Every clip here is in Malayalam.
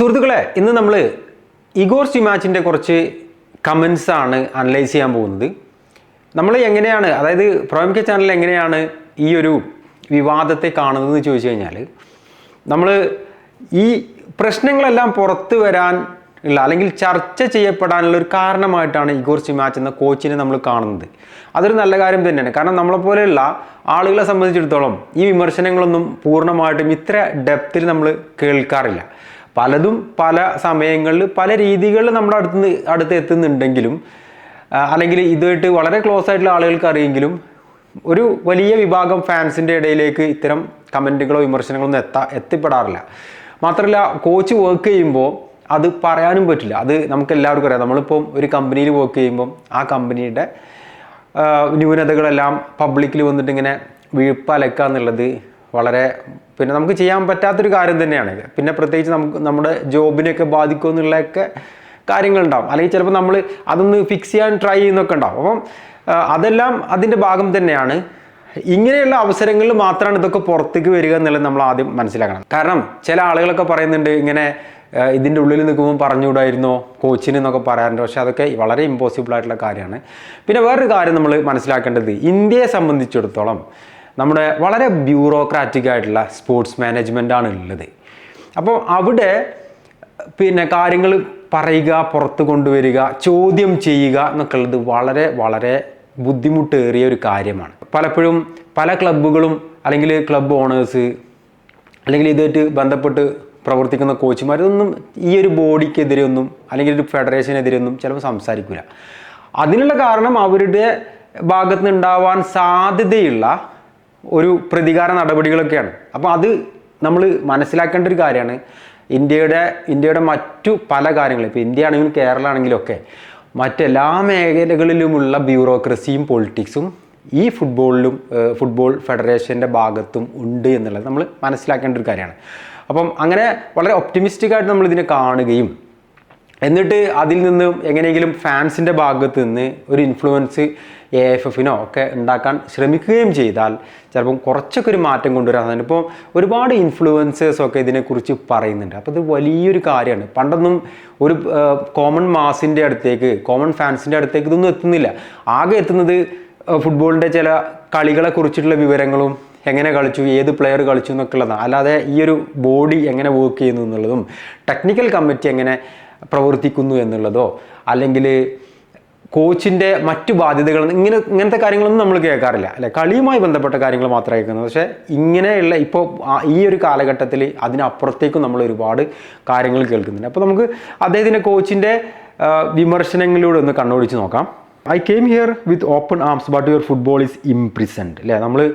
സുഹൃത്തുക്കളെ ഇന്ന് നമ്മൾ ഇഗോർ സിമാച്ചിന്റെ കുറച്ച് കമൻസ് ആണ് അനലൈസ് ചെയ്യാൻ പോകുന്നത്. നമ്മൾ എങ്ങനെയാണ് അതായത് പ്രോം കെ ചാനൽ എങ്ങനെയാണ് ഈ ഒരു വിവാദത്തെ കാണുന്നതെന്ന് ചോദിച്ചു കഴിഞ്ഞാൽ നമ്മൾ ഈ പ്രശ്നങ്ങളെല്ലാം പുറത്തു വരാൻ ഉള്ള അല്ലെങ്കിൽ ചർച്ച ചെയ്യപ്പെടാനുള്ള ഒരു കാരണമായിട്ടാണ് ഇഗോർ സിമാച്ച് എന്ന കോച്ചിനെ നമ്മൾ കാണുന്നത്. അതൊരു നല്ല കാര്യം തന്നെയാണ്. കാരണം നമ്മളെപ്പോലെയുള്ള ആളുകളെ സംബന്ധിച്ചിടത്തോളം ഈ വിമർശനങ്ങളൊന്നും പൂർണമായിട്ടും ഇത്ര ഡെപ്തിൽ നമ്മൾ കേൾക്കാറില്ല. പലതും പല സമയങ്ങളിൽ പല രീതികളിൽ നമ്മുടെ അടുത്ത് അടുത്ത് എത്തുന്നുണ്ടെങ്കിലും അല്ലെങ്കിൽ ഇതുമായിട്ട് വളരെ ക്ലോസ് ആയിട്ടുള്ള ആളുകൾക്ക് അറിയെങ്കിലും ഒരു വലിയ വിഭാഗം ഫാൻസിന്റെ ഇടയിലേക്ക് ഇത്തരം കമന്റുകളോ വിമർശനങ്ങളോ ഒന്നും എത്താ എത്തിപ്പെടാറില്ല. മാത്രമല്ല കോച്ച് വർക്ക് ചെയ്യുമ്പോൾ അത് പറയാനും പറ്റില്ല. അത് നമുക്ക് എല്ലാവർക്കും അറിയാം. നമ്മളിപ്പം ഒരു കമ്പനിയിൽ വർക്ക് ചെയ്യുമ്പം ആ കമ്പനിയുടെ ന്യൂനതകളെല്ലാം പബ്ലിക്കിൽ വന്നിട്ട് ഇങ്ങനെ വീഴ്പ്പലക്കുക എന്നുള്ളത് വളരെ പിന്നെ നമുക്ക് ചെയ്യാൻ പറ്റാത്തൊരു കാര്യം തന്നെയാണ്. പിന്നെ പ്രത്യേകിച്ച് നമുക്ക് നമ്മുടെ ജോബിനെയൊക്കെ ബാധിക്കുമോ എന്നുള്ളതൊക്കെ കാര്യങ്ങളുണ്ടാവും. അല്ലെങ്കിൽ ചിലപ്പോൾ നമ്മൾ അതൊന്ന് ഫിക്സ് ചെയ്യാൻ ട്രൈ ചെയ്യുന്നൊക്കെ ഉണ്ടാവും. അപ്പം അതെല്ലാം അതിന്റെ ഭാഗം തന്നെയാണ്. ഇങ്ങനെയുള്ള അവസരങ്ങളിൽ മാത്രമാണ് ഇതൊക്കെ പുറത്തേക്ക് വരിക എന്നുള്ളത് നമ്മൾ ആദ്യം മനസ്സിലാക്കണം. കാരണം ചില ആളുകളൊക്കെ പറയുന്നുണ്ട് ഇങ്ങനെ ഇതിന്റെ ഉള്ളിൽ നിൽക്കുമ്പോൾ പറഞ്ഞുകൂടായിരുന്നോ? കോച്ചിന് എന്നൊക്കെ പറയാറുണ്ട്. പക്ഷേ അതൊക്കെ വളരെ ഇമ്പോസിബിൾ ആയിട്ടുള്ള കാര്യമാണ്. പിന്നെ വേറൊരു കാര്യം നമ്മൾ മനസ്സിലാക്കേണ്ടത് ഇന്ത്യയെ സംബന്ധിച്ചിടത്തോളം നമ്മുടെ വളരെ ബ്യൂറോക്രാറ്റിക് ആയിട്ടുള്ള സ്പോർട്സ് മാനേജ്മെന്റ് ആണ് ഉള്ളത്. അപ്പോൾ അവിടെ പിന്നെ കാര്യങ്ങൾ പറയുക പുറത്ത് കൊണ്ടുവരിക ചോദ്യം ചെയ്യുക എന്നൊക്കെയുള്ളത് വളരെ വളരെ ബുദ്ധിമുട്ടേറിയ ഒരു കാര്യമാണ്. പലപ്പോഴും പല ക്ലബ്ബുകളും അല്ലെങ്കിൽ ക്ലബ്ബ് ഓണേഴ്സ് അല്ലെങ്കിൽ ഇതായിട്ട് ബന്ധപ്പെട്ട് പ്രവർത്തിക്കുന്ന കോച്ചുമാർ ഇതൊന്നും ഈ ഒരു ബോഡിക്കെതിരെ ഒന്നും അല്ലെങ്കിൽ ഒരു ഫെഡറേഷനെതിരെ ഒന്നും ചിലപ്പോൾ സംസാരിക്കില്ല അതിനുള്ള കാരണം അവരുടെ ഭാഗത്ത് നിന്ന് ഉണ്ടാവാൻ സാധ്യതയുള്ള ഒരു പ്രതികാര നടപടികളൊക്കെയാണ്. അപ്പോൾ അത് നമ്മൾ മനസ്സിലാക്കേണ്ട ഒരു കാര്യമാണ്. ഇന്ത്യയുടെ ഇന്ത്യയുടെ മറ്റു പല കാര്യങ്ങളും ഇപ്പോൾ ഇന്ത്യ ആണെങ്കിലും കേരള ആണെങ്കിലും ഒക്കെ മറ്റെല്ലാ മേഖലകളിലുമുള്ള ബ്യൂറോക്രസിയും പൊളിറ്റിക്സും ഈ ഫുട്ബോളിലും ഫുട്ബോൾ ഫെഡറേഷന്റെ ഭാഗത്തും ഉണ്ട് എന്നുള്ളത് നമ്മൾ മനസ്സിലാക്കേണ്ട ഒരു കാര്യമാണ്. അപ്പം അങ്ങനെ വളരെ ഒപ്റ്റിമിസ്റ്റിക് ആയിട്ട് നമ്മൾ ഇതിനെ കാണുകയും എന്നിട്ട് അതിൽ നിന്ന് എങ്ങനെയെങ്കിലും ഫാൻസിന്റെ ഭാഗത്ത് നിന്ന് ഒരു ഇൻഫ്ലുവൻസ് എ എഫ് എഫിനോ ഒക്കെ ഉണ്ടാക്കാൻ ശ്രമിക്കുകയും ചെയ്താൽ ചിലപ്പം കുറച്ചൊക്കെ ഒരു മാറ്റം കൊണ്ടുവരാൻ ഇപ്പോൾ ഒരുപാട് ഇൻഫ്ലുവൻസേഴ്സൊക്കെ ഇതിനെക്കുറിച്ച് പറയുന്നുണ്ട്. അപ്പോൾ ഇത് വലിയൊരു കാര്യമാണ്. പണ്ടൊന്നും ഒരു കോമൺ മാസിന്റെ അടുത്തേക്ക് കോമൺ ഫാൻസിന്റെ അടുത്തേക്ക് ഇതൊന്നും എത്തുന്നില്ല. ആകെ എത്തുന്നത് ഫുട്ബോളിന്റെ ചില കളികളെ കുറിച്ചിട്ടുള്ള വിവരങ്ങളും എങ്ങനെ കളിച്ചു ഏത് പ്ലെയർ കളിച്ചു എന്നൊക്കെ ഉള്ളതാണ് അല്ലാതെ ഈ ഒരു ബോഡി എങ്ങനെ വർക്ക് ചെയ്യുന്നു എന്നുള്ളതും ടെക്നിക്കൽ കമ്മിറ്റി എങ്ങനെ പ്രവർത്തിക്കുന്നു എന്നുള്ളതോ അല്ലെങ്കിൽ കോച്ചിന്റെ മറ്റു ബാധ്യതകൾ ഇങ്ങനെ ഇങ്ങനത്തെ കാര്യങ്ങളൊന്നും നമ്മൾ കേൾക്കാറില്ല. അല്ലെ? കളിയുമായി ബന്ധപ്പെട്ട കാര്യങ്ങൾ മാത്രമേ കേൾക്കുന്നത്. പക്ഷേ ഇങ്ങനെയുള്ള ഇപ്പോൾ ഈ ഒരു കാലഘട്ടത്തിൽ അതിനപ്പുറത്തേക്കും നമ്മൾ ഒരുപാട് കാര്യങ്ങൾ കേൾക്കുന്നുണ്ട്. അപ്പോൾ നമുക്ക് അദ്ദേഹത്തിന്റെ കോച്ചിന്റെ വിമർശനങ്ങളിലൂടെ ഒന്ന് കണ്ണോടിച്ച് നോക്കാം. I came here with open arms but your football is imprisoned അല്ലേ? നമ്മൾ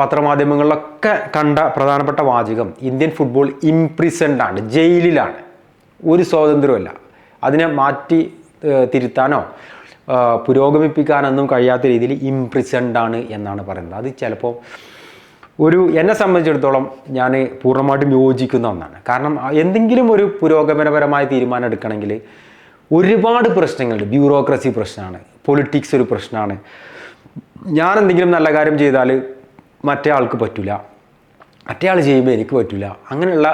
പത്രമാധ്യമങ്ങളിലൊക്കെ കണ്ട പ്രധാനപ്പെട്ട വാചകം ഇന്ത്യൻ ഫുട്ബോൾ ഇംപ്രിസന്റ് ആണ് ജയിലിലാണ് ഒരു സ്വാതന്ത്ര്യമല്ല അതിനെ മാറ്റി തിരുത്താനോ പുരോഗമിപ്പിക്കാനൊന്നും കഴിയാത്ത രീതിയിൽ ഇംപ്രിസൻഡ് ആണ് എന്നാണ് പറയുന്നത്. അത് ചിലപ്പോൾ ഒരു എന്നെ സംബന്ധിച്ചിടത്തോളം ഞാൻ പൂർണമായിട്ടും യോജിക്കുന്ന ഒന്നാണ്. കാരണം എന്തെങ്കിലും ഒരു പുരോഗമനപരമായ തീരുമാനം എടുക്കണമെങ്കിൽ ഒരുപാട് പ്രശ്നങ്ങളുണ്ട്. ബ്യൂറോക്രസി പ്രശ്നമാണ് പൊളിറ്റിക്സ് ഒരു പ്രശ്നമാണ്. ഞാൻ എന്തെങ്കിലും നല്ല കാര്യം ചെയ്താൽ മറ്റേ ആൾക്ക് പറ്റില്ല മറ്റേ ആൾ ചെയ്യുമ്പോൾ എനിക്ക് പറ്റില്ല അങ്ങനെയുള്ള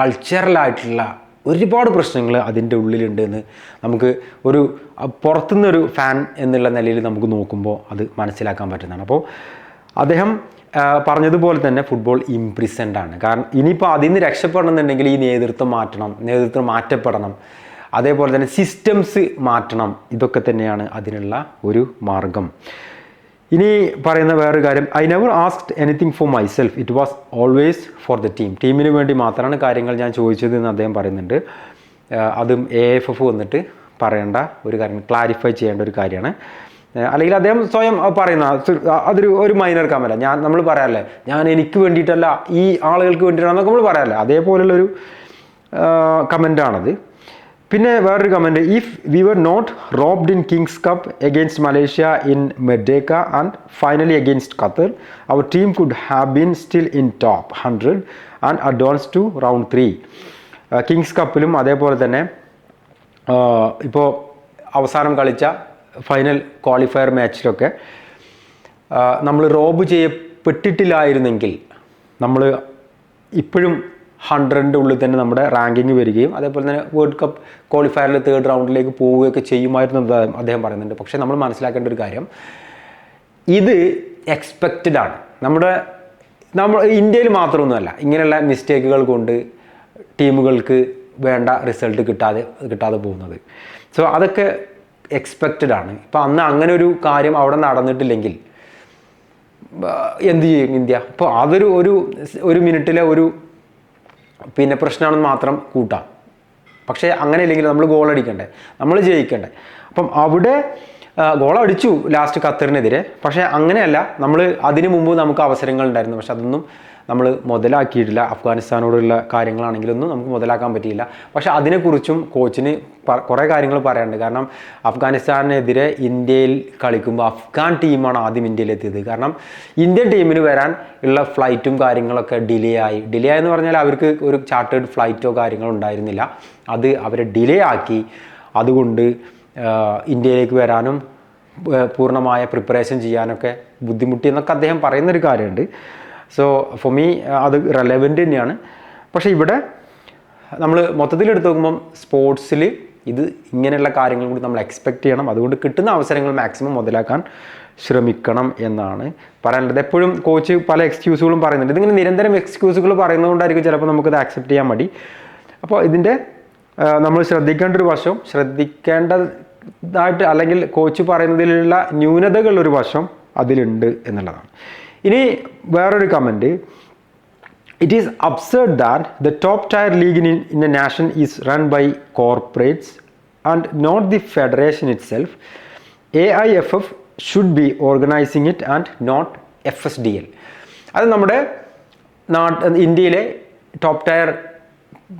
കൾച്ചറലായിട്ടുള്ള ഒരുപാട് പ്രശ്നങ്ങൾ അതിന്റെ ഉള്ളിലുണ്ട് എന്ന് നമുക്ക് ഒരു പുറത്തുനിന്നൊരു ഫാൻ എന്നുള്ള നിലയിൽ നമുക്ക് നോക്കുമ്പോൾ അത് മനസ്സിലാക്കാൻ പറ്റുന്നതാണ്. അപ്പോൾ അദ്ദേഹം പറഞ്ഞതുപോലെ തന്നെ ഫുട്ബോൾ ഇംപ്രിസന്റ് ആണ്. കാരണം ഇനിയിപ്പോൾ അതിൽ നിന്ന് രക്ഷപ്പെടണമെന്നുണ്ടെങ്കിൽ ഈ നേതൃത്വം മാറ്റണം നേതൃത്വം മാറ്റപ്പെടണം. അതേപോലെ തന്നെ സിസ്റ്റംസ് മാറ്റണം. ഇതൊക്കെ തന്നെയാണ് അതിനുള്ള ഒരു മാർഗം. ഇനി പറയുന്ന വേറൊരു കാര്യം. I never asked anything for myself it was always for the team ടീമിന് വേണ്ടി മാത്രമാണ് കാര്യങ്ങൾ ഞാൻ ചോദിച്ചത് എന്ന് അദ്ദേഹം പറയുന്നുണ്ട്. അതും എ എഫ് എഫ് വന്നിട്ട് പറയേണ്ട ഒരു കാര്യം ക്ലാരിഫൈ ചെയ്യേണ്ട ഒരു കാര്യമാണ്. അല്ലെങ്കിൽ അദ്ദേഹം സ്വയം പറയുന്ന അതൊരു ഒരു മൈനർ കാമല ഞാൻ നമ്മൾ പറയാല്ലേ ഞാൻ എനിക്ക് വേണ്ടിയിട്ടല്ല ഈ ആളുകൾക്ക് വേണ്ടിയിട്ടാണെന്നൊക്കെ നമ്മൾ പറയാമല്ലേ അതേപോലുള്ളൊരു കമന്റാണത് പിന്നെ വേറൊരു comment if we were not robbed in King's Cup against Malaysia in Merdeka and finally against Qatar our team could have been still in top hundred and advance to round three King's കപ്പിലും അതേപോലെ തന്നെ ഇപ്പോൾ അവസാനം കളിച്ച ഫൈനൽ ക്വാളിഫയർ മാച്ചിലൊക്കെ നമ്മൾ റോബ് ചെയ്യപ്പെട്ടിട്ടില്ലായിരുന്നെങ്കിൽ നമ്മൾ ഇപ്പോഴും ഹൺഡ്രഡിന്റെ ഉള്ളിൽ തന്നെ നമ്മുടെ റാങ്കിങ് വരികയും അതേപോലെ തന്നെ വേൾഡ് കപ്പ് ക്വാളിഫയറിൽ തേർഡ് റൗണ്ടിലേക്ക് പോവുകയൊക്കെ ചെയ്യുമായിരുന്നു അദ്ദേഹം പറയുന്നുണ്ട്. പക്ഷേ നമ്മൾ മനസ്സിലാക്കേണ്ട ഒരു കാര്യം ഇത് എക്സ്പെക്റ്റഡ് ആണ്. നമ്മുടെ നമ്മൾ ഇന്ത്യയിൽ മാത്രമൊന്നുമല്ല ഇങ്ങനെയുള്ള മിസ്റ്റേക്കുകൾ കൊണ്ട് ടീമുകൾക്ക് വേണ്ട റിസൾട്ട് കിട്ടാതെ കിട്ടാതെ പോകുന്നത്. സോ അതൊക്കെ എക്സ്പെക്റ്റഡ് ആണ്. ഇപ്പോൾ അന്ന് അങ്ങനെ ഒരു കാര്യം അവിടെ നടന്നിട്ടില്ലെങ്കിൽ എന്ത് ചെയ്യും ഇന്ത്യ? അപ്പോൾ അതൊരു ഒരു ഒരു മിനിറ്റിലെ ഒരു പിന്നെ പ്രശ്നമാണെന്ന് മാത്രം കൂട്ടാം. പക്ഷേ അങ്ങനെ ഇല്ലെങ്കിൽ നമ്മൾ ഗോൾ അടിക്കണ്ടേ? നമ്മൾ ജയിക്കണ്ടേ? അപ്പം അവിടെ ഗോൾ അടിച്ചു ലാസ്റ്റ് ഖത്തറിനെതിരെ. പക്ഷേ അങ്ങനെയല്ല നമ്മൾ അതിനു മുമ്പ് നമുക്ക് അവസരങ്ങൾ ഉണ്ടായിരുന്നു. പക്ഷെ അതൊന്നും നമ്മൾ മുതലാക്കിയിട്ടില്ല അഫ്ഗാനിസ്ഥാനോടുള്ള കാര്യങ്ങളാണെങ്കിലൊന്നും നമുക്ക് മുതലാക്കാൻ പറ്റിയില്ല. പക്ഷേ അതിനെക്കുറിച്ചും കോച്ചിന് കുറേ കാര്യങ്ങൾ പറയാനുണ്ട്. കാരണം അഫ്ഗാനിസ്ഥാനെതിരെ ഇന്ത്യയിൽ കളിക്കുമ്പോൾ അഫ്ഗാൻ ടീമാണ് ആദ്യം ഇന്ത്യയിലെത്തിയത്. കാരണം ഇന്ത്യൻ ടീമിന് വരാൻ ഉള്ള ഫ്ലൈറ്റും കാര്യങ്ങളൊക്കെ ഡിലേ ആയി ഡിലേ ആയെന്ന് പറഞ്ഞാൽ അവർക്ക് ഒരു ചാർട്ടേഡ് ഫ്ലൈറ്റോ കാര്യങ്ങളോ ഉണ്ടായിരുന്നില്ല. അത് അവരെ ഡിലേ ആക്കി അതുകൊണ്ട് ഇന്ത്യയിലേക്ക് വരാനും പൂർണമായ പ്രിപ്പറേഷൻ ചെയ്യാനൊക്കെ ബുദ്ധിമുട്ടി എന്നൊക്കെ അദ്ദേഹം പറയുന്നൊരു കാര്യമുണ്ട്. സോ ഫോർ മീ അത് റെലവെന്റ് തന്നെയാണ്. പക്ഷേ ഇവിടെ നമ്മൾ മൊത്തത്തിൽ എടുത്ത് നോക്കുമ്പം സ്പോർട്സിൽ ഇത് ഇങ്ങനെയുള്ള കാര്യങ്ങൾ കൂടി നമ്മൾ എക്സ്പെക്ട് ചെയ്യണം. അതുകൊണ്ട് കിട്ടുന്ന അവസരങ്ങൾ മാക്സിമം മുതലാക്കാൻ ശ്രമിക്കണം എന്നാണ് പറയാനുള്ളത്. എപ്പോഴും കോച്ച് പല എക്സ്ക്യൂസുകളും പറയുന്നുണ്ട്. ഇതിങ്ങനെ നിരന്തരം എക്സ്ക്യൂസുകൾ പറയുന്നതുകൊണ്ടായിരിക്കും ചിലപ്പോൾ നമുക്കത് ആക്സെപ്റ്റ് ചെയ്യാൻ മതി അപ്പോൾ ഇതിന്റെ നമ്മൾ ശ്രദ്ധിക്കേണ്ട ഒരു വശം ശ്രദ്ധിക്കേണ്ടതായിട്ട് അല്ലെങ്കിൽ കോച്ച് പറയുന്നതിലുള്ള ന്യൂനതകളൊരു വശം അതിലുണ്ട് എന്നുള്ളതാണ്. ഇനി വേറൊരു comment it is absurd that the top tier league in in the nation is run by corporates and not the federation itself A I F F should be organising it and not F S D L അത് നമ്മുടെ നാട്ട് ഇന്ത്യയിലെ ടോപ്പ് ടയർ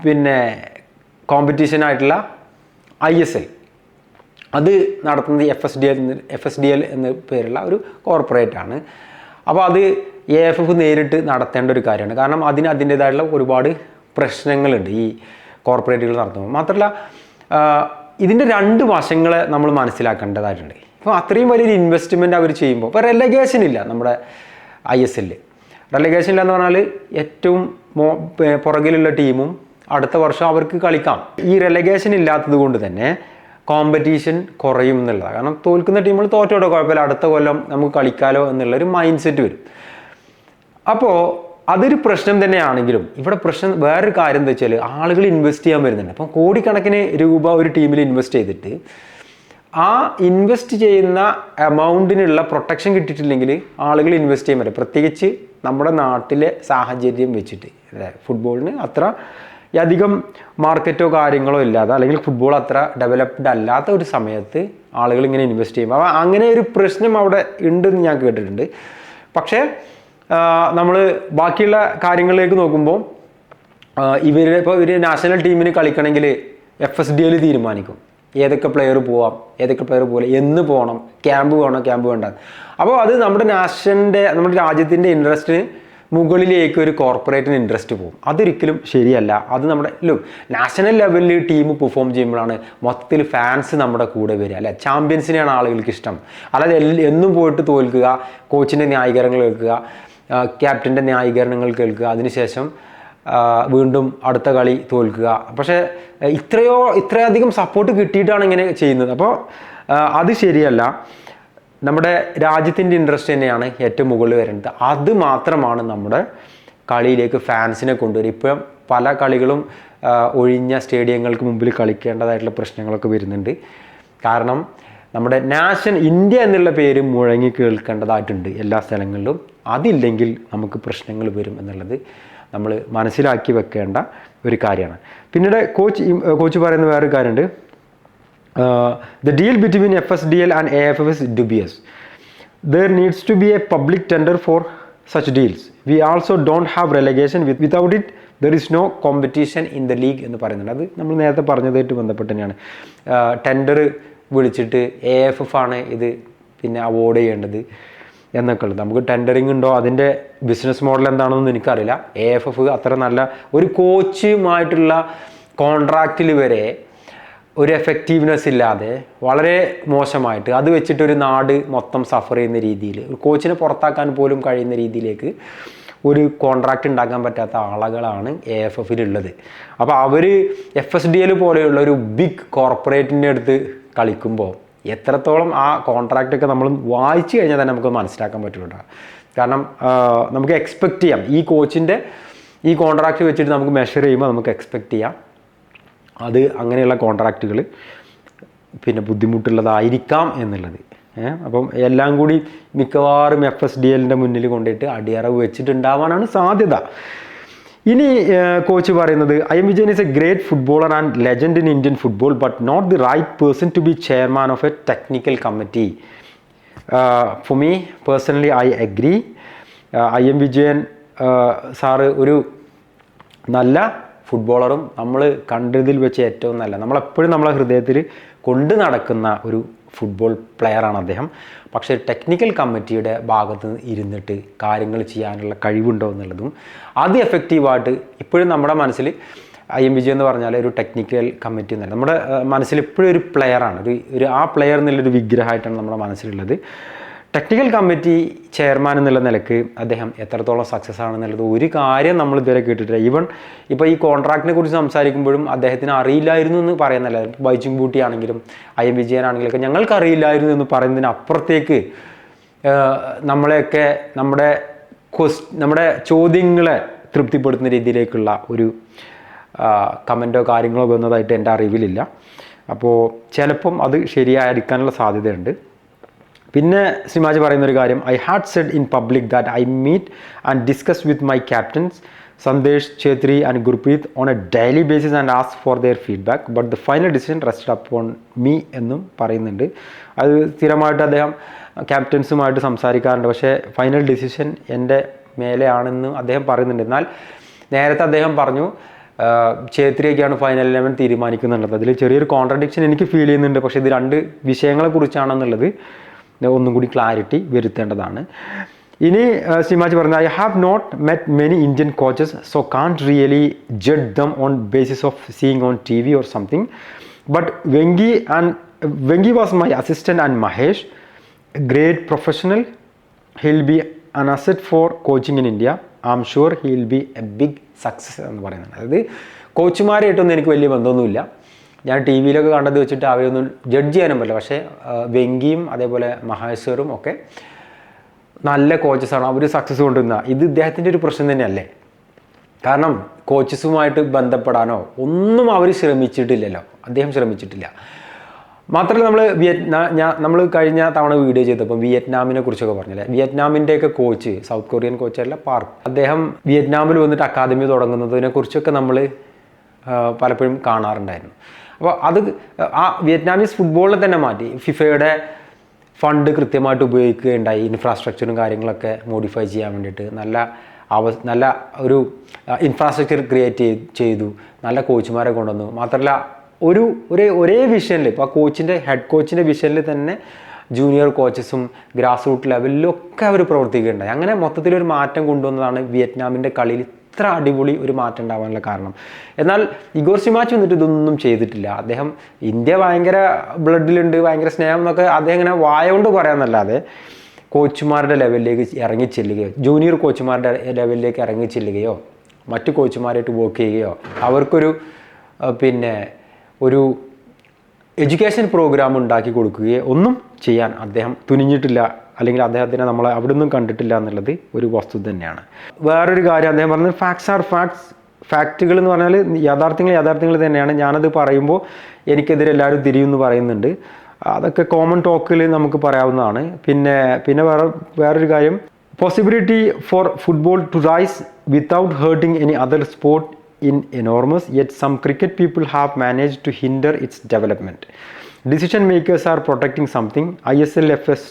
പിന്നെ കോമ്പറ്റീഷൻ ആയിട്ടുള്ള ഐ എസ് എൽ അത് നടത്തുന്നത് F S D L F S D L എന്ന പേരുള്ള ഒരു കോർപ്പറേറ്റ് ആണ്. അപ്പോൾ അത് എ എഫ് എഫ് നേരിട്ട് നടത്തേണ്ട ഒരു കാര്യമാണ്. കാരണം അതിന് അതിന്റേതായിട്ടുള്ള ഒരുപാട് പ്രശ്നങ്ങളുണ്ട് ഈ കോർപ്പറേറ്റുകൾ നടത്തുമ്പോൾ. മാത്രമല്ല ഇതിന്റെ രണ്ട് വശങ്ങളെ നമ്മൾ മനസ്സിലാക്കേണ്ടതായിട്ടുണ്ട്. ഇപ്പോൾ അത്രയും വലിയൊരു ഇൻവെസ്റ്റ്മെന്റ് അവർ ചെയ്യുമ്പോൾ ഇപ്പോൾ റെലഗേഷൻ ഇല്ല നമ്മുടെ ഐ എസ് എല്ലിൽ റെലഗേഷൻ ഇല്ല എന്ന് പറഞ്ഞാൽ ഏറ്റവും മോ പുറകിലുള്ള ടീമും അടുത്ത വർഷം അവർക്ക് കളിക്കാം. ഈ റെലഗേഷൻ ഇല്ലാത്തത് കൊണ്ട് തന്നെ കോമ്പറ്റീഷൻ കുറയും എന്നുള്ളതാണ് കാരണം തോൽക്കുന്ന ടീമുകൾ തോറ്റോടെ കുഴപ്പമില്ല. അടുത്ത കൊല്ലം നമുക്ക് കളിക്കാലോ എന്നുള്ളൊരു മൈൻഡ് സെറ്റ് വരും. അപ്പോൾ അതൊരു പ്രശ്നം തന്നെയാണെങ്കിലും ഇവിടെ പ്രശ്നം വേറൊരു കാര്യം എന്താ വെച്ചാൽ ആളുകൾ ഇൻവെസ്റ്റ് ചെയ്യാൻ വരുന്നുണ്ട്. അപ്പം കോടിക്കണക്കിന് രൂപ ഒരു ടീമിൽ ഇൻവെസ്റ്റ് ചെയ്തിട്ട് ആ ഇൻവെസ്റ്റ് ചെയ്യുന്ന എമൗണ്ടിനുള്ള പ്രൊട്ടക്ഷൻ കിട്ടിയിട്ടില്ലെങ്കിൽ ആളുകൾ ഇൻവെസ്റ്റ് ചെയ്യാൻ പറ്റും പ്രത്യേകിച്ച് നമ്മുടെ നാട്ടിലെ സാഹചര്യം വെച്ചിട്ട്. ഫുട്ബോളിന് അത്ര അധികം മാർക്കറ്റോ കാര്യങ്ങളോ ഇല്ലാതെ അല്ലെങ്കിൽ ഫുട്ബോൾ അത്ര ഡെവലപ്ഡ് അല്ലാത്ത ഒരു സമയത്ത് ആളുകൾ ഇങ്ങനെ ഇൻവെസ്റ്റ് ചെയ്യും. അപ്പോൾ അങ്ങനെ ഒരു പ്രശ്നം അവിടെ ഉണ്ടെന്ന് ഞാൻ കേട്ടിട്ടുണ്ട്. പക്ഷേ നമ്മൾ ബാക്കിയുള്ള കാര്യങ്ങളിലേക്ക് നോക്കുമ്പോൾ ഇവർ ഇപ്പോൾ ഇവർ നാഷണൽ ടീമിന് കളിക്കണമെങ്കിൽ എഫ് എസ് തീരുമാനിക്കും. ഏതൊക്കെ പ്ലെയർ പോവാം ഏതൊക്കെ പ്ലെയർ പോലെ എന്ന് പോകണം. ക്യാമ്പ് വേണം ക്യാമ്പ് വേണ്ട അപ്പോൾ അത് നമ്മുടെ നാഷന്റെ നമ്മുടെ രാജ്യത്തിന്റെ ഇൻട്രസ്റ്റിന് മുകളിലേക്ക് ഒരു കോർപ്പറേറ്റിന് ഇൻട്രസ്റ്റ് പോകും അതൊരിക്കലും ശരിയല്ല. അത് നമ്മുടെ ലുക്ക് നാഷണൽ ലെവലിൽ ടീം പെർഫോം ചെയ്യുമ്പോഴാണ് മൊത്തത്തിൽ ഫാൻസ് നമ്മുടെ കൂടെ വരിക അല്ലെ? ചാമ്പ്യൻസിനെയാണ് ആളുകൾക്ക് ഇഷ്ടം. അല്ലാതെ എന്നും പോയിട്ട് തോൽക്കുക കോച്ചിന്റെ ന്യായീകരണങ്ങൾ കേൾക്കുക ക്യാപ്റ്റന്റെ ന്യായീകരണങ്ങൾ കേൾക്കുക അതിനുശേഷം വീണ്ടും അടുത്ത കളി തോൽക്കുക. പക്ഷേ ഇത്രയോ ഇത്രയധികം സപ്പോർട്ട് കിട്ടിയിട്ടാണ് ഇങ്ങനെ ചെയ്യുന്നത്. അപ്പോൾ അത് ശരിയല്ല. നമ്മുടെ രാജ്യത്തിന്റെ ഇൻട്രസ്റ്റ് തന്നെയാണ് ഏറ്റവും മുകളിൽ വരുന്നത്. അത് മാത്രമാണ് നമ്മുടെ കളിയിലേക്ക് ഫാൻസിനെ കൊണ്ടുവരിക. ഇപ്പം പല കളികളും ഒഴിഞ്ഞ സ്റ്റേഡിയങ്ങൾക്ക് മുമ്പിൽ കളിക്കേണ്ടതായിട്ടുള്ള പ്രശ്നങ്ങളൊക്കെ വരുന്നുണ്ട്. കാരണം നമ്മുടെ നാഷണൽ ഇന്ത്യ എന്നുള്ള പേര് മുഴങ്ങി കേൾക്കേണ്ടതായിട്ടുണ്ട് എല്ലാ സ്ഥലങ്ങളിലും. അതില്ലെങ്കിൽ നമുക്ക് പ്രശ്നങ്ങൾ വരും എന്നുള്ളത് നമ്മൾ മനസ്സിലാക്കി വെക്കേണ്ട ഒരു കാര്യമാണ്. പിന്നീട് കോച്ച് കോച്ച് പറയുന്ന വേറൊരു കാര്യമുണ്ട്. S D L and A F F S dubious there needs to be a public tender for such deals we also don't have relegation with without it there is no competition in the league എന്ന് പറയുന്നുണ്ട്. അത് നമ്മൾ നേരത്തെ പറഞ്ഞതായിട്ട് ബന്ധപ്പെട്ട് തന്നെയാണ്. ടെൻഡർ വിളിച്ചിട്ട് എ എഫ് എഫ് ആണ് ഇത് പിന്നെ അവോർഡ് ചെയ്യേണ്ടത് എന്നൊക്കെ ഉള്ളത്. നമുക്ക് ടെൻഡറിങ് ഉണ്ടോ? അതിന്റെ ബിസിനസ് മോഡൽ എന്താണെന്നൊന്നും എനിക്കറിയില്ല. എ എഫ് എഫ് അത്ര നല്ല ഒരു കോച്ചുമായിട്ടുള്ള കോൺട്രാക്റ്റിൽ വരെ ഒരു എഫക്റ്റീവ്നെസ് ഇല്ലാതെ വളരെ മോശമായിട്ട് അത് വെച്ചിട്ട് ഒരു നാട് മൊത്തം സഫർ ചെയ്യുന്ന രീതിയിൽ ഒരു കോച്ചിനെ പുറത്താക്കാൻ പോലും കഴിയുന്ന രീതിയിലേക്ക് ഒരു കോൺട്രാക്റ്റ് ഉണ്ടാക്കാൻ പറ്റാത്ത ആളുകളാണ് എ എഫ് എഫിലുള്ളത് അപ്പോൾ അവർ എഫ് എസ് ഡി എൽ പോലെയുള്ള ഒരു ബിഗ് കോർപ്പറേറ്റിന്റെ അടുത്ത് കളിക്കുമ്പോൾ എത്രത്തോളം ആ കോൺട്രാക്റ്റൊക്കെ നമ്മൾ വായിച്ചു കഴിഞ്ഞാൽ തന്നെ നമുക്ക് മനസ്സിലാക്കാൻ പറ്റുള്ളൂ കാരണം നമുക്ക് എക്സ്പെക്റ്റ് ചെയ്യാം. ഈ കോച്ചിന്റെ ഈ കോൺട്രാക്റ്റ് വെച്ചിട്ട് നമുക്ക് മെഷർ ചെയ്യുമ്പോൾ നമുക്ക് എക്സ്പെക്റ്റ് ചെയ്യാം. അത് അങ്ങനെയുള്ള കോൺട്രാക്റ്റുകൾ പിന്നെ ബുദ്ധിമുട്ടുള്ളതായിരിക്കാം എന്നുള്ളത്. അപ്പം എല്ലാം കൂടി മിക്കവാറും എഫ് എസ് ഡി എല്ലിന്റെ മുന്നിൽ കൊണ്ടുപോയിട്ട് അടിയറവ് വെച്ചിട്ടുണ്ടാവാനാണ് സാധ്യത. ഇനി കോച്ച് പറയുന്നത് I M Vijayan is a great footballer and legend in Indian football but not the right person to be chairman of a technical committee for me personally I agree I M Vijayan sir ഒരു നല്ല ഫുട്ബോളറും നമ്മൾ കണ്ടതിൽ വെച്ച് ഏറ്റവും നല്ല നമ്മളെപ്പോഴും നമ്മളെ ഹൃദയത്തിൽ കൊണ്ട് നടക്കുന്ന ഒരു ഫുട്ബോൾ പ്ലെയറാണ് അദ്ദേഹം. പക്ഷേ ടെക്നിക്കൽ കമ്മിറ്റിയുടെ ഭാഗത്ത് ഇരുന്നിട്ട് കാര്യങ്ങൾ ചെയ്യാനുള്ള കഴിവുണ്ടോ എന്നുള്ളതും അത് എഫക്റ്റീവായിട്ട് ഇപ്പോഴും നമ്മുടെ മനസ്സിൽ ഐ എം വിജയ് എന്ന് പറഞ്ഞാൽ ഒരു ടെക്നിക്കൽ കമ്മിറ്റി എന്നല്ല നമ്മുടെ മനസ്സിൽ എപ്പോഴും ഒരു പ്ലെയറാണ് ഒരു ഒരു ആ പ്ലെയർ എന്നുള്ളൊരു വിഗ്രഹമായിട്ടാണ് നമ്മുടെ മനസ്സിലുള്ളത്. ടെക്നിക്കൽ കമ്മിറ്റി ചെയർമാൻ എന്നുള്ള നിലയ്ക്ക് അദ്ദേഹം എത്രത്തോളം സക്സസ് ആണെന്നുള്ളത് ഒരു കാര്യം നമ്മൾ ഇതുവരെ കേട്ടിട്ടില്ല. ഈവൻ ഇപ്പോൾ ഈ കോൺട്രാക്റ്റിനെ കുറിച്ച് സംസാരിക്കുമ്പോഴും അദ്ദേഹത്തിന് അറിയില്ലായിരുന്നു എന്ന് പറയുന്നില്ല ബൈച്ചിങ് ബൂട്ടി ആണെങ്കിലും ഐ എം വിജയനാണെങ്കിലും ഒക്കെ ഞങ്ങൾക്ക് അറിയില്ലായിരുന്നു എന്ന് പറയുന്നതിന് അപ്പുറത്തേക്ക് നമ്മളെയൊക്കെ നമ്മുടെ ക്വസ് നമ്മുടെ ചോദ്യങ്ങളെ തൃപ്തിപ്പെടുത്തുന്ന രീതിയിലേക്കുള്ള ഒരു കമന്റോ കാര്യങ്ങളോ വന്നതായിട്ട് എന്റെ അറിവിലില്ല. അപ്പോൾ ചിലപ്പം അത് ശരിയായിരിക്കാനുള്ള സാധ്യതയുണ്ട്. പിന്നെ ശ്രീമാജി പറയുന്ന ഒരു കാര്യം I had said in public that I meet and discuss with my captains Sandesh Chhetri and Gurpreet on a daily basis and ask for their feedback but the final decision rest upon me എന്നും പറയുന്നുണ്ട്. അത് സ്ഥിരമായിട്ട് അദ്ദേഹം ക്യാപ്റ്റൻസുമായിട്ട് സംസാരിക്കാറുണ്ട്. പക്ഷേ ഫൈനൽ ഡിസിഷൻ എന്റെ മേലെയാണെന്ന് അദ്ദേഹം പറയുന്നുണ്ട്. എന്നാൽ നേരത്തെ അദ്ദേഹം പറഞ്ഞു ഛേത്രിയൊക്കെയാണ് ഫൈനൽ ഇലവൻ തീരുമാനിക്കുന്നുണ്ടത് അതിൽ ചെറിയൊരു കോൺട്രഡിക്ഷൻ എനിക്ക് ഫീൽ ചെയ്യുന്നുണ്ട്. പക്ഷേ ഇത് രണ്ട് വിഷയങ്ങളെ കുറിച്ചാണെന്നുള്ളത് ഒന്നും കൂടി ക്ലാരിറ്റി വരുത്തേണ്ടതാണ്. ഇനി സിമാജ് പറഞ്ഞ I have not met many Indian coaches so can't really judge them on basis of seeing on T V or something but Venky and Venky was my assistant and Mahesh great professional he'll be an asset for coaching in India I am sure he will be a big success എന്ന് പറയുന്നുണ്ട്. അതായത് കോച്ചുമാരായിട്ടൊന്നും എനിക്ക് വലിയ ബന്ധമൊന്നുമില്ല. ഞാൻ ടി വിയിലൊക്കെ കണ്ടത് വെച്ചിട്ട് അവരൊന്നും ജഡ്ജ് ചെയ്യാനും പറ്റില്ല. പക്ഷേ വെങ്കിയും അതേപോലെ മഹേശ്വറും ഒക്കെ നല്ല കോച്ചസാണ് അവർ സക്സസ് കൊണ്ടുവന്ന. ഇത് ഇദ്ദേഹത്തിന്റെ ഒരു പ്രശ്നം തന്നെയല്ലേ? കാരണം കോച്ചസുമായിട്ട് ബന്ധപ്പെടാനോ ഒന്നും അവർ ശ്രമിച്ചിട്ടില്ലല്ലോ. അദ്ദേഹം ശ്രമിച്ചിട്ടില്ല. മാത്രമല്ല നമ്മൾ വിയറ്റ്നാ ഞാൻ നമ്മൾ കഴിഞ്ഞ തവണ വീഡിയോ ചെയ്തപ്പോൾ വിയറ്റ്നാമിനെ കുറിച്ചൊക്കെ പറഞ്ഞില്ലേ? വിയറ്റ്നാമിന്റെയൊക്കെ കോച്ച് സൗത്ത് കൊറിയൻ കോച്ചല്ല പാർക്ക്. അദ്ദേഹം വിയറ്റ്നാമിൽ വന്നിട്ട് അക്കാദമി തുടങ്ങുന്നതിനെ കുറിച്ചൊക്കെ നമ്മൾ പലപ്പോഴും കാണാറുണ്ടായിരുന്നു. അപ്പോൾ അത് ആ വിയറ്റ്നാമീസ് ഫുട്ബോളിനെ തന്നെ മാറ്റി. ഫിഫയുടെ ഫണ്ട് കൃത്യമായിട്ട് ഉപയോഗിക്കുകയുണ്ടായി. ഇൻഫ്രാസ്ട്രക്ചറും കാര്യങ്ങളൊക്കെ മോഡിഫൈ ചെയ്യാൻ വേണ്ടിയിട്ട്. നല്ല അവ നല്ല ഒരു ഇൻഫ്രാസ്ട്രക്ചർ ക്രിയേറ്റ് ചെയ്തു. നല്ല കോച്ചുമാരെ കൊണ്ടുവന്നു. മാത്രമല്ല ഒരു ഒരേ ഒരേ വിഷനിൽ ഇപ്പോൾ ആ കോച്ചിന്റെ ഹെഡ് കോച്ചിന്റെ വിഷനിൽ തന്നെ ജൂനിയർ കോച്ചസും ഗ്രാസ് റൂട്ട് ലെവലിലൊക്കെ അവർ പ്രവർത്തിക്കുകയുണ്ടായി. അങ്ങനെ മൊത്തത്തിലൊരു മാറ്റം കൊണ്ടുവന്നതാണ് വിയറ്റ്നാമിന്റെ കളിയിൽ ഇത്ര അടിപൊളി ഒരു മാറ്റം ഉണ്ടാവാനുള്ള കാരണം. എന്നാൽ ഇഗോർ സിമാച്ച് വന്നിട്ട് ഇതൊന്നും ചെയ്തിട്ടില്ല. അദ്ദേഹം ഇന്ത്യ ഭയങ്കര ബ്ലഡിലുണ്ട് ഭയങ്കര സ്നേഹം എന്നൊക്കെ അദ്ദേഹം ഇങ്ങനെ വായ കൊണ്ട് പറയാമെന്നല്ലാതെ കോച്ചുമാരുടെ ലെവലിലേക്ക് ഇറങ്ങി ചെല്ലുകയോ ജൂനിയർ കോച്ചുമാരുടെ ലെവലിലേക്ക് ഇറങ്ങി ചെല്ലുകയോ മറ്റു കോച്ചുമാരായിട്ട് വർക്ക് ചെയ്യുകയോ അവർക്കൊരു പിന്നെ ഒരു എഡ്യൂക്കേഷൻ പ്രോഗ്രാം ഉണ്ടാക്കി കൊടുക്കുകയോ ഒന്നും ചെയ്യാൻ അദ്ദേഹം തുനിഞ്ഞിട്ടില്ല. അല്ലെങ്കിൽ അദ്ദേഹത്തിനെ നമ്മൾ അവിടെ നിന്നും കണ്ടിട്ടില്ല എന്നുള്ളത് ഒരു വസ്തു തന്നെയാണ്. വേറൊരു കാര്യം അദ്ദേഹം പറഞ്ഞത് ഫാക്ട്സ് ആർ ഫാക്ട്സ് ഫാക്റ്റുകൾ എന്ന് പറഞ്ഞാൽ യാഥാർത്ഥ്യങ്ങൾ യാഥാർത്ഥ്യങ്ങൾ തന്നെയാണ്. ഞാനത് പറയുമ്പോൾ എനിക്കെതിരെ എല്ലാവരും തിരിയുമെന്ന് പറയുന്നുണ്ട്. അതൊക്കെ കോമൺ ടോക്കിൽ നമുക്ക് പറയാവുന്നതാണ്. പിന്നെ പിന്നെ വേറെ വേറൊരു കാര്യം. Possibility for football to rise without hurting any other sport in enormous yet some cricket people have manage to hinder its development decision makers are protecting something I S L F FS,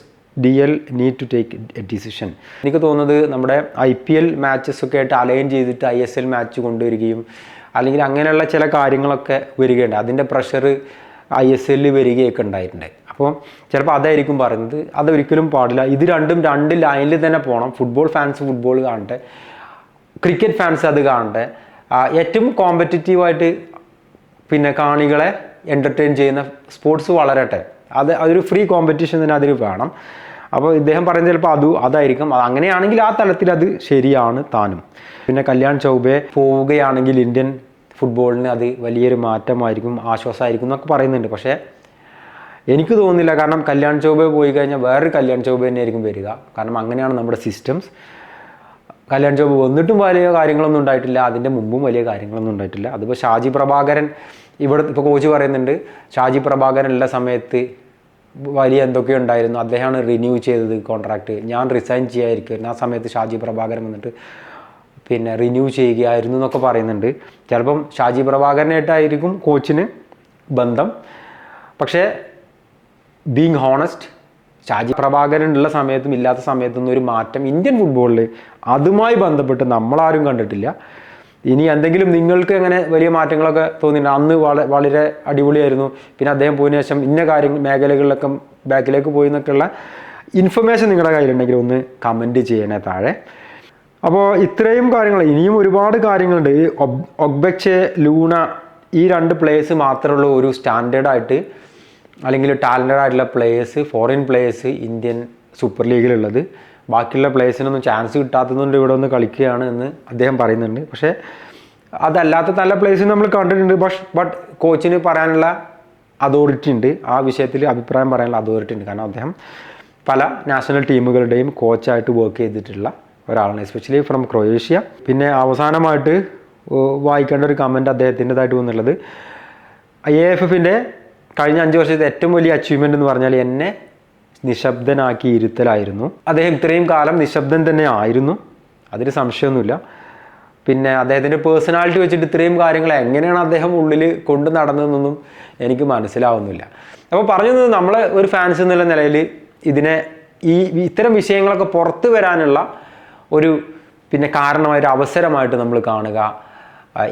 D L need to take a decision എനിക്ക് തോന്നുന്നത് നമ്മുടെ ഐ പി എൽ മാച്ചസ് ഒക്കെ ആയിട്ട് അലൈൻ ചെയ്തിട്ട് ഐ എസ് എൽ മാച്ച് കൊണ്ടുവരികയും അല്ലെങ്കിൽ അങ്ങനെയുള്ള ചില കാര്യങ്ങളൊക്കെ വരികയുണ്ട് അതിന്റെ പ്രഷർ ഐ എസ് എല്ലിൽ വരികയൊക്കെ ഉണ്ടായിട്ടുണ്ട്. അപ്പോൾ ചിലപ്പോൾ അതായിരിക്കും പറയുന്നത്. അതൊരിക്കലും പാടില്ല. ഇത് രണ്ടും രണ്ട് ലൈനിൽ തന്നെ പോകണം ഫുട്ബോൾ ഫാൻസ് ഫുട്ബോൾ കാണട്ടെ. ക്രിക്കറ്റ് ഫാൻസ് അത് കാണട്ടെ. ഏറ്റവും കോമ്പറ്റീറ്റീവായിട്ട് പിന്നെ കാണികളെ എന്റർടൈൻ ചെയ്യുന്ന സ്പോർട്സ് വളരട്ടെ. അത് അതൊരു ഫ്രീ കോമ്പറ്റീഷൻ തന്നെ അതിൽ വേണം. അപ്പോൾ ഇദ്ദേഹം പറയുന്നത് ചിലപ്പോൾ അത് അതായിരിക്കും. അത് അങ്ങനെയാണെങ്കിൽ ആ തലത്തിൽ അത് ശരിയാണ് താനും. പിന്നെ കല്യാൺ ചൗബെ പോവുകയാണെങ്കിൽ ഇന്ത്യൻ ഫുട്ബോളിന് അത് വലിയൊരു മാറ്റമായിരിക്കും ആശ്വാസമായിരിക്കും എന്നൊക്കെ പറയുന്നുണ്ട്. പക്ഷേ എനിക്ക് തോന്നുന്നില്ല. കാരണം കല്യാൺ ചൗബെ പോയി കഴിഞ്ഞാൽ വേറൊരു കല്യാൺ ചൗബെ തന്നെയായിരിക്കും വരിക. കാരണം അങ്ങനെയാണ് നമ്മുടെ സിസ്റ്റംസ് കല്യാൺ ചൗബ് വന്നിട്ടും വലിയ കാര്യങ്ങളൊന്നും ഉണ്ടായിട്ടില്ല. അതിന്റെ മുമ്പും വലിയ കാര്യങ്ങളൊന്നും ഉണ്ടായിട്ടില്ല. അതിപ്പോൾ ഷാജി പ്രഭാകരൻ ഇവിടെ ഇപ്പോൾ കോച്ച് പറയുന്നുണ്ട് ഷാജി പ്രഭാകരൻ ഉള്ള സമയത്ത് വലിയ എന്തൊക്കെയോ ഉണ്ടായിരുന്നു? അദ്ദേഹമാണ് റിന്യൂ ചെയ്തത് കോൺട്രാക്ട് ഞാൻ റിസൈൻ ചെയ്യായിരിക്കും ആ സമയത്ത് ഷാജി പ്രഭാകരൻ വന്നിട്ട് പിന്നെ റിന്യൂ ചെയ്യുകയായിരുന്നു എന്നൊക്കെ പറയുന്നുണ്ട്. ചിലപ്പം ഷാജി പ്രഭാകരനായിട്ടായിരിക്കും കോച്ചിന് ബന്ധം. പക്ഷേ ബീങ് ഹോണസ്റ്റ് ഷാജി പ്രഭാകരൻ ഉള്ള സമയത്തും ഇല്ലാത്ത സമയത്തൊന്നും ഒരു മാറ്റം ഇന്ത്യൻ ഫുട്ബോളിൽ അതുമായി ബന്ധപ്പെട്ട് നമ്മളാരും കണ്ടിട്ടില്ല. ഇനി എന്തെങ്കിലും നിങ്ങൾക്ക് അങ്ങനെ വലിയ മാറ്റങ്ങളൊക്കെ തോന്നിയിട്ടുണ്ട്. അന്ന് വള- വളരെ അടിപൊളിയായിരുന്നു. പിന്നെ അദ്ദേഹം പോയതിനു ശേഷം ഇന്ന കാര്യങ്ങൾ മേഖലകളിലൊക്കെ ബാക്കിലേക്ക് പോയി എന്നൊക്കെയുള്ള ഇൻഫർമേഷൻ നിങ്ങളുടെ കയ്യിലുണ്ടെങ്കിൽ ഒന്ന് കമന്റ് ചെയ്യണേ താഴെ. അപ്പോൾ ഇത്രയും കാര്യങ്ങൾ ഇനിയും ഒരുപാട് കാര്യങ്ങളുണ്ട്. ഈ ഒബ്- ഒഗ്ബെച്ചെ ലൂണ ഈ രണ്ട് പ്ലേയേഴ്സ് മാത്രമുള്ള ഒരു സ്റ്റാൻഡേർഡായിട്ട് അല്ലെങ്കിൽ ടാലന്റഡ് ആയിട്ടുള്ള players foreign players Indian super ലീഗിലുള്ളത് ബാക്കിയുള്ള പ്ലേയേഴ്സിനൊന്നും ചാൻസ് കിട്ടാത്തതുകൊണ്ട് ഇവിടെ ഒന്ന് കളിക്കുകയാണ് എന്ന് അദ്ദേഹം പറയുന്നുണ്ട്. പക്ഷേ അതല്ലാത്ത നല്ല പ്ലേയേഴ്സ് നമ്മൾ കണ്ടിട്ടുണ്ട്. പക്ഷ് ബട്ട് കോച്ചിന് പറയാനുള്ള അതോറിറ്റി ഉണ്ട്. ആ വിഷയത്തിൽ അഭിപ്രായം പറയാനുള്ള അതോറിറ്റി ഉണ്ട്. കാരണം അദ്ദേഹം പല നാഷണൽ ടീമുകളുടെയും കോച്ചായിട്ട് വർക്ക് ചെയ്തിട്ടുള്ള ഒരാളാണ്. എസ്പെഷ്യലി ഫ്രം ക്രൊയേഷ്യ പിന്നെ അവസാനമായിട്ട് വായിക്കേണ്ട ഒരു കമന്റ് അദ്ദേഹത്തിന്റെതായിട്ട് വന്നുള്ളത് ഐ എ എഫ് എഫിന്റെ കഴിഞ്ഞ അഞ്ച് വർഷത്തെ ഏറ്റവും വലിയ അച്ചീവ്മെന്റ് എന്ന് പറഞ്ഞാൽ എന്നെ നിശബ്ദനാക്കി ഇരുത്തലായിരുന്നു അദ്ദേഹം ഇത്രയും കാലം നിശബ്ദൻ തന്നെ ആയിരുന്നു. അതിന് സംശയമൊന്നുമില്ല. പിന്നെ അദ്ദേഹത്തിന്റെ പേഴ്സണാലിറ്റി വെച്ചിട്ട് ഇത്രയും കാര്യങ്ങൾ എങ്ങനെയാണ് അദ്ദേഹം ഉള്ളിൽ കൊണ്ടു നടന്നതെന്നൊന്നും എനിക്ക് മനസ്സിലാവുന്നില്ല. അപ്പോൾ പറഞ്ഞു തന്നത് നമ്മൾ ഒരു ഫാൻസ് എന്നുള്ള നിലയിൽ ഇതിനെ ഈ ഇത്തരം വിഷയങ്ങളൊക്കെ പുറത്തു വരാനുള്ള ഒരു പിന്നെ കാരണമായ ഒരു അവസരമായിട്ട് നമ്മൾ കാണുക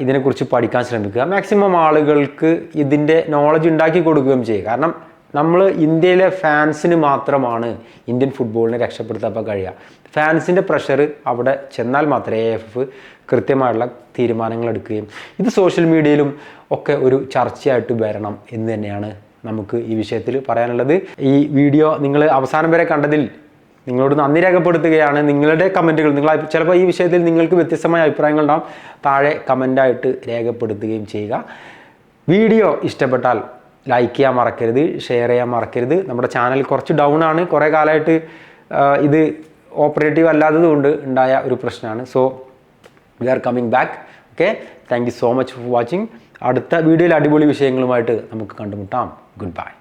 ഇതിനെക്കുറിച്ച് പഠിക്കാൻ ശ്രമിക്കുക. മാക്സിമം ആളുകൾക്ക് ഇതിന്റെ നോളജ് ഉണ്ടാക്കി കൊടുക്കുകയും ചെയ്യുക. കാരണം നമ്മൾ ഇന്ത്യയിലെ ഫാൻസിന് മാത്രമാണ് ഇന്ത്യൻ ഫുട്ബോളിനെ രക്ഷപ്പെടുത്താൻ കഴിയുക. ഫാൻസിന്റെ പ്രഷർ അവിടെ ചെന്നാൽ മാത്രമേ എ എഫ് കൃത്യമായുള്ള തീരുമാനങ്ങൾ എടുക്കുകയും ഇത് സോഷ്യൽ മീഡിയയിലും ഒക്കെ ഒരു ചർച്ചയായിട്ട് വരണം എന്ന് തന്നെയാണ് നമുക്ക് ഈ വിഷയത്തിൽ പറയാനുള്ളത്. ഈ വീഡിയോ നിങ്ങൾ അവസാനം വരെ കണ്ടതിൽ നിങ്ങളോട് നന്ദി രേഖപ്പെടുത്തുകയാണ്. നിങ്ങളുടെ കമന്റുകൾ നിങ്ങൾ ചിലപ്പോൾ ഈ വിഷയത്തിൽ നിങ്ങൾക്ക് വ്യത്യസ്തമായ അഭിപ്രായങ്ങൾ ഉണ്ടാവും. താഴെ കമന്റായിട്ട് രേഖപ്പെടുത്തുകയും ചെയ്യുക. വീഡിയോ ഇഷ്ടപ്പെട്ടാൽ ലൈക്ക് ചെയ്യാൻ മറക്കരുത് ഷെയർ ചെയ്യാൻ മറക്കരുത്. നമ്മുടെ ചാനൽ കുറച്ച് ഡൗൺ ആണ്. കുറേ കാലമായിട്ട് ഇത് ഓപ്പറേറ്റീവ് അല്ലാത്തത് കൊണ്ട് ഉണ്ടായ ഒരു പ്രശ്നമാണ്. So we are coming back okay thank you so much for watching അടുത്ത വീഡിയോയിൽ അടിപൊളി വിഷയങ്ങളുമായിട്ട് നമുക്ക് കണ്ടുമുട്ടാം. Good bye